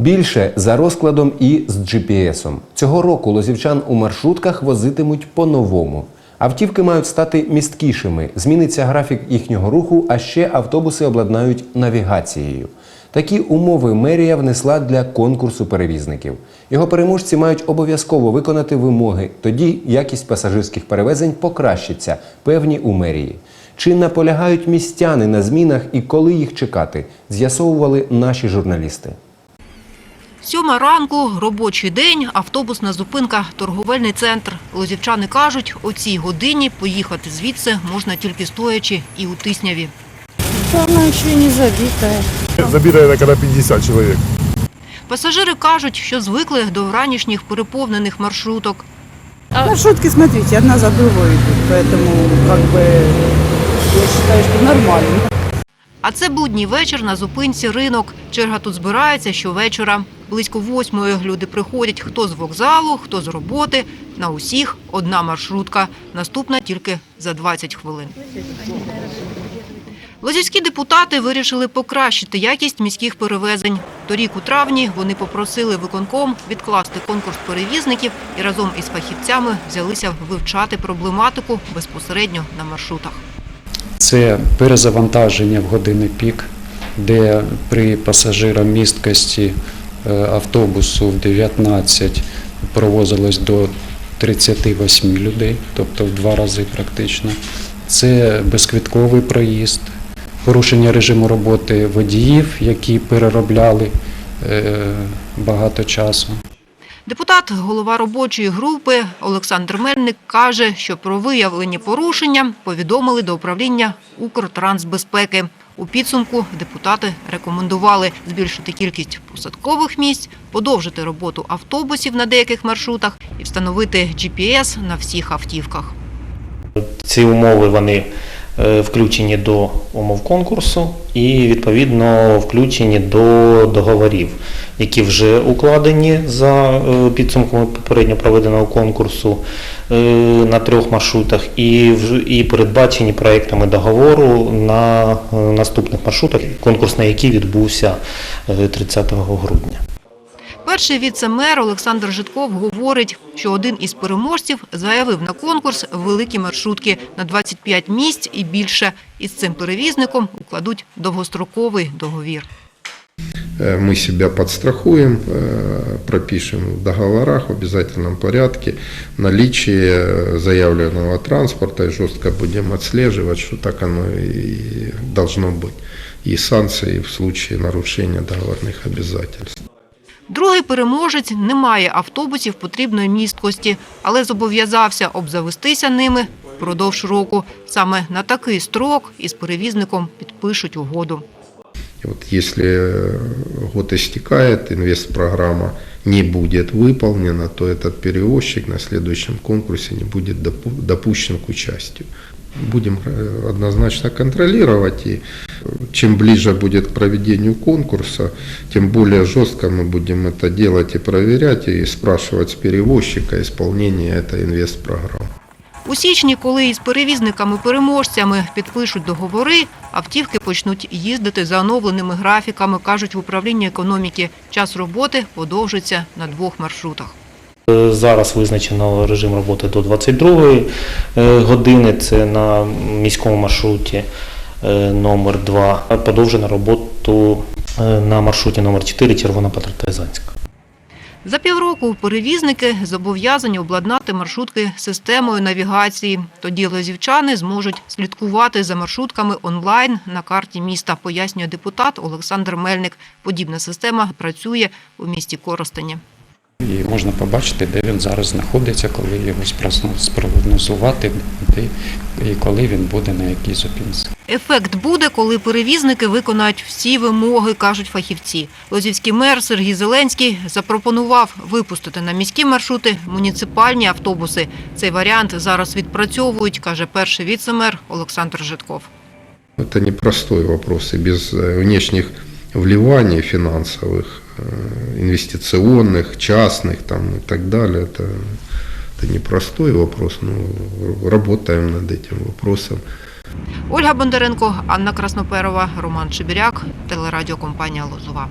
Більше за розкладом і з GPS-ом. Цього року лозівчан у маршрутках возитимуть по-новому. Автівки мають стати місткішими, зміниться графік їхнього руху, а ще автобуси обладнають навігацією. Такі умови мерія внесла для конкурсу перевізників. Його переможці мають обов'язково виконати вимоги. Тоді якість пасажирських перевезень покращиться, певні у мерії. Чи наполягають містяни на змінах і коли їх чекати, з'ясовували наші журналісти. Сьома ранку, робочий день, автобусна зупинка, торговельний центр. Лозівчани кажуть, о цій годині поїхати звідси можна тільки стоячи і у тисняві. Она еще не забитая. Забито это когда 50 человек. Пасажири кажуть, що звикли до ранішніх переповнених маршруток. Маршрутки, смотрите, одна за другой идут, поэтому как бы я считаю, что нормально. А це будній вечір на зупинці ринок. Черга тут збирається щовечора. Близько восьмої люди приходять хто з вокзалу, хто з роботи. На усіх одна маршрутка. Наступна тільки за 20 хвилин. Лозівські депутати вирішили покращити якість міських перевезень. Торік у травні вони попросили виконком відкласти конкурс перевізників і разом із фахівцями взялися вивчати проблематику безпосередньо на маршрутах. Це перезавантаження в години пік, де при пасажиромісткості е, автобусу в 19 провозилось до 38 людей, тобто в два рази практично. Це безквітковий проїзд, порушення режиму роботи водіїв, які переробляли е, багато часу. Депутат, голова робочої групи Олександр Мельник каже, що про виявлені порушення повідомили до управління Укртрансбезпеки. У підсумку депутати рекомендували збільшити кількість посадкових місць, подовжити роботу автобусів на деяких маршрутах і встановити GPS на всіх автівках. Ці умови вони включені до умов конкурсу і відповідно включені до договорів, які вже укладені за е, підсумками попередньо проведеного конкурсу е, на трьох маршрутах, і і передбачені проектами договору на е, наступних маршрутах, конкурс на які відбувся е, 30 грудня. Перший віце-мер Олександр Житков говорить, що один із переможців заявив на конкурс великі маршрутки на 25 місць і більше. Із цим перевізником укладуть довгостроковий договір. Э, Мы себя подстрахуем, э, пропишем в договорах в обязательном порядке наличие э, заявленного транспорта и жестко будем отслеживать, что так оно и должно быть. И санкции в случае нарушения договорных обязательств. Другий переможець не має автобусів потрібної місткості, але зобов'язався обзавестися ними впродовж року. Саме на такий строк із перевізником підпишуть угоду. И вот если э, год истекает, инвестпрограмма не будет выполнена, то этот перевозчик на следующем конкурсе не будет допу- допущен к участию. Будем э, однозначно контролировать, и э, чем ближе будет к проведению конкурса, тем более жестко мы будем это делать и проверять, и спрашивать с перевозчика исполнение этой инвестпрограммы. У січні, коли із перевізниками-переможцями підпишуть договори, автівки почнуть їздити за оновленими графіками, кажуть в управлінні економіки. Час роботи подовжиться на двох маршрутах. Е, Зараз визначено режим роботи до 22 години. Це на міському маршруті е, номер 2 Подовжено роботу е, на маршруті номер 4 Червона Патротизанська. За півроку перевізники зобов'язані обладнати маршрутки системою навігації. Тоді лозівчани зможуть слідкувати за маршрутками онлайн на карті міста, пояснює депутат Олександр Мельник. Подібна система працює у місті Коростені. І можна побачити, де він зараз знаходиться, коли його спрогнозувати, де і коли він буде на якій зупинці. Ефект буде, коли перевізники виконають всі вимоги, кажуть фахівці. Лозівський мер Сергій Зеленський запропонував випустити на міські маршрути муніципальні автобуси. Цей варіант зараз відпрацьовують, каже перший віцемер Олександр Житков. Это непростой вопрос, и без э, внешних вливаний финансовых, э, инвестиционных, частных там, и так далее, это, это непростой вопрос, но работаем над этим вопросом. Ольга Бондаренко, Анна Красноперова, Роман Чебіряк, телерадіокомпанія Лозова.